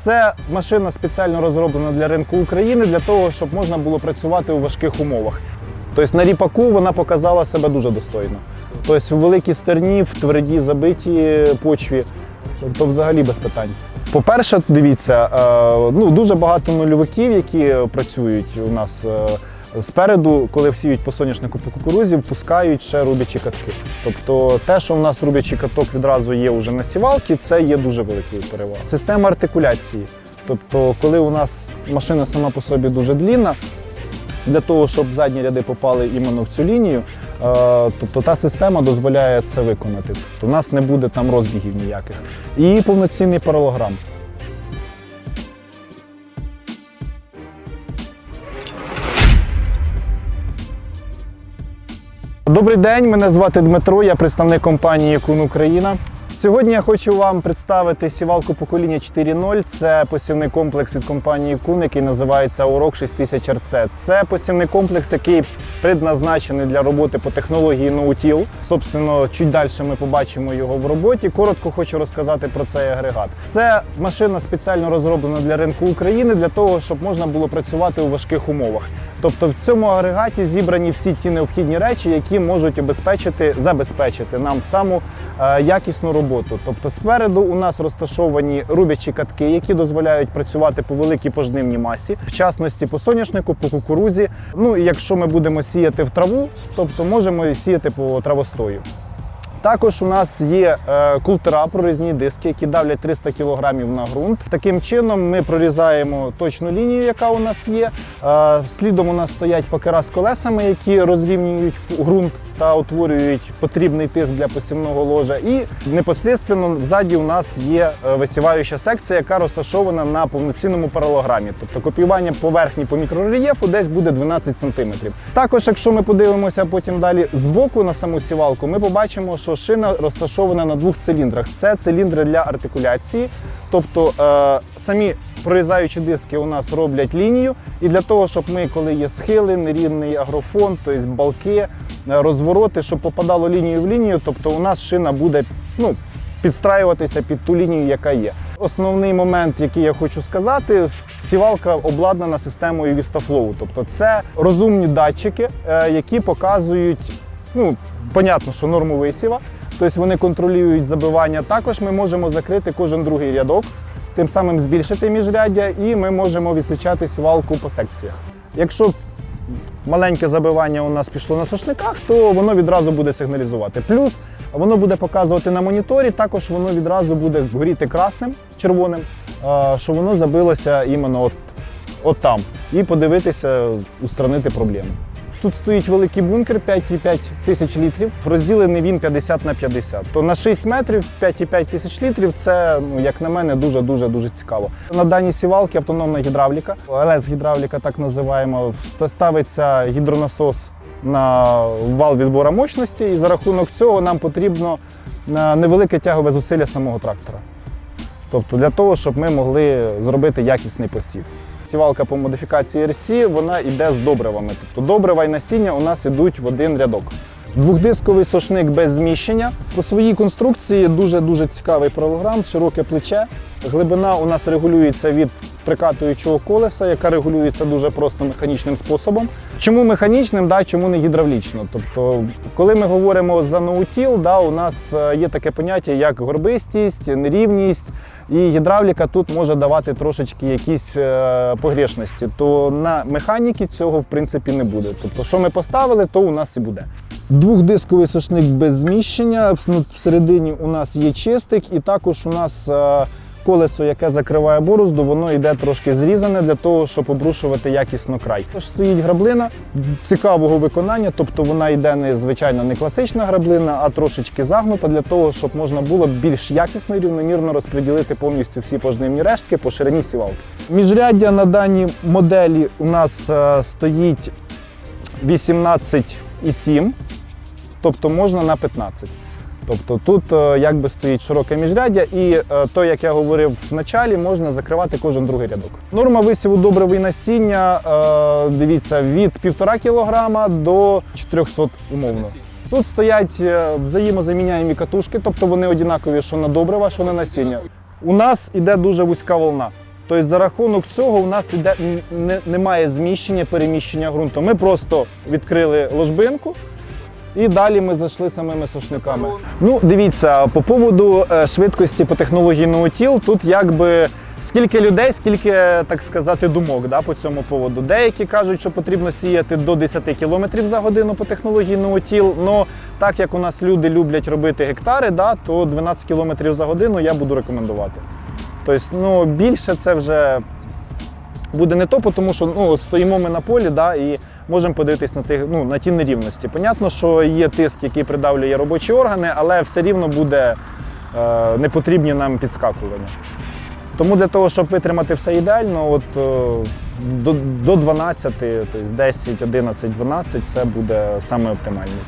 Це машина спеціально розроблена для ринку України для того, щоб можна було працювати у важких умовах. Тобто на ріпаку вона показала себе дуже достойно. Тобто у великій стерні, в тверді забиті почві, то взагалі без питань. По-перше, дивіться, е, ну, дуже багато нульовиків, які працюють у нас е, спереду, коли всіють по соняшнику по кукурузі, впускають ще рубячі катки. Тобто те, що в нас рубячий каток відразу є вже на сівалці, це є дуже великою перевагою. Система артикуляції. Тобто, коли у нас машина сама по собі дуже длінна, для того, щоб задні ряди попали іменно в цю лінію, е, тобто та система дозволяє це виконати. Тобто у нас не буде там розбігів ніяких. І повноцінний паралограм. Добрий день, мене звати Дмитро, я представник компанії Кун Україна. Сьогодні я хочу вам представити сівалку покоління 4.0. Це посівний комплекс від компанії Кун, який називається Урок 6000 RC. Це посівний комплекс, який предназначений для роботи по технології No-Till. Собственно, чуть далі ми побачимо його в роботі. Коротко хочу розказати про цей агрегат. Це машина спеціально розроблена для ринку України для того, щоб можна було працювати у важких умовах. Тобто в цьому агрегаті зібрані всі ті необхідні речі, які можуть обезпечити, забезпечити нам саму якісну роботу. Тобто спереду у нас розташовані рубячі катки, які дозволяють працювати по великій пожнивній масі, в частності по соняшнику, по кукурузі. Ну і якщо ми будемо сіяти в траву, тобто можемо сіяти по травостою. Також у нас є е, култера, прорізні диски, які давлять 300 кг на ґрунт. Таким чином ми прорізаємо точну лінію, яка у нас є. Е, слідом у нас стоять покера з колесами, які розрівнюють ґрунт та утворюють потрібний тиск для посівного ложа. І непосередньо ззаді у нас є е, висіваюча секція, яка розташована на повноцінному паралограмі. Тобто копіювання поверхні по мікрорельєфу десь буде 12 см. Також, якщо ми подивимося потім далі збоку на саму сівалку, ми побачимо, що шина розташована на двох циліндрах. Це циліндри для артикуляції. Тобто е, самі прорізаючі диски у нас роблять лінію, і для того, щоб ми, коли є схили, нерівний агрофон, тобто балки, е, розвороти, щоб попадало лінію в лінію, тобто у нас шина буде ну, підстраюватися під ту лінію, яка є. Основний момент, який я хочу сказати, сівалка обладнана системою VistaFlow. Тобто це розумні датчики, е, які показують, ну, понятно, що норму висіва. Тобто вони контролюють забивання. Також ми можемо закрити кожен другий рядок, тим самим збільшити міжряддя, і ми можемо відключати сівалку по секціях. Якщо маленьке забивання у нас пішло на сошниках, то воно відразу буде сигналізувати. Плюс воно буде показувати на моніторі, також воно відразу буде горіти красним, червоним, що воно забилося іменно от, от там. І подивитися, устранити проблему. Тут стоїть великий бункер 5,5 тисяч літрів. Розділений він 50 на 50. То на 6 метрів 5,5 тисяч літрів це, ну, як на мене, дуже дуже цікаво. На даній сівалці автономна гідравліка, ЛС гідравліка, так називаємо. Ставиться гідронасос на вал відбору мощності, і за рахунок цього нам потрібно невелике тягове зусилля самого трактора. Тобто для того, щоб ми могли зробити якісний посів. Сівалка по модифікації RC, вона йде з добривами. Тобто добрива і насіння у нас йдуть в один рядок. Двохдисковий сошник без зміщення. По своїй конструкції дуже-дуже цікавий паралограм, широке плече. Глибина у нас регулюється від прикатуючого колеса, яка регулюється дуже просто механічним способом. Чому механічним, да, чому не гідравлічно? Тобто, коли ми говоримо за ноутіл, да, у нас е, є таке поняття, як горбистість, нерівність. І гідравліка тут може давати трошечки якісь е, погрешності. То на механіки цього в принципі не буде. Тобто, що ми поставили, то у нас і буде. Двохдисковий сушник без зміщення. Ну, всередині у нас є чистик, і також у нас е, колесо, яке закриває борозду, воно йде трошки зрізане для того, щоб обрушувати якісно край. Тож стоїть граблина цікавого виконання, тобто вона йде не звичайно не класична граблина, а трошечки загнута для того, щоб можна було більш якісно і рівномірно розподілити повністю всі пожнивні рештки по ширині сівалки. Міжряддя на даній моделі у нас е, стоїть 18,7, тобто можна на 15. Тобто тут е, якби стоїть широке міжряддя, і е, то, як я говорив в началі, можна закривати кожен другий рядок. Норма висіву добрива і насіння, е, дивіться, від 1,5 кг до 400 умовно. Тут стоять взаємозаміняємі катушки, тобто вони однакові, що на добрива, що на насіння. У нас іде дуже вузька волна. Тобто за рахунок цього у нас іде, не, немає зміщення, переміщення ґрунту. Ми просто відкрили ложбинку і далі ми зайшли самими сошниками. Ну, дивіться, по поводу е, швидкості по технології ноутіл, тут якби скільки людей, скільки, так сказати, думок да, по цьому поводу. Деякі кажуть, що потрібно сіяти до 10 км за годину по технології ноутіл. Но так як у нас люди люблять робити гектари, да, то 12 км за годину я буду рекомендувати. Тобто, ну, більше це вже буде не то, тому що ну, стоїмо ми на полі да, і можемо подивитись на, тих, ну, на ті нерівності. Понятно, що є тиск, який придавлює робочі органи, але все рівно буде е, непотрібні нам підскакування. Тому для того, щоб витримати все ідеально, от, е, до, до 12, тобто 10, 11, 12 це буде саме оптимальний.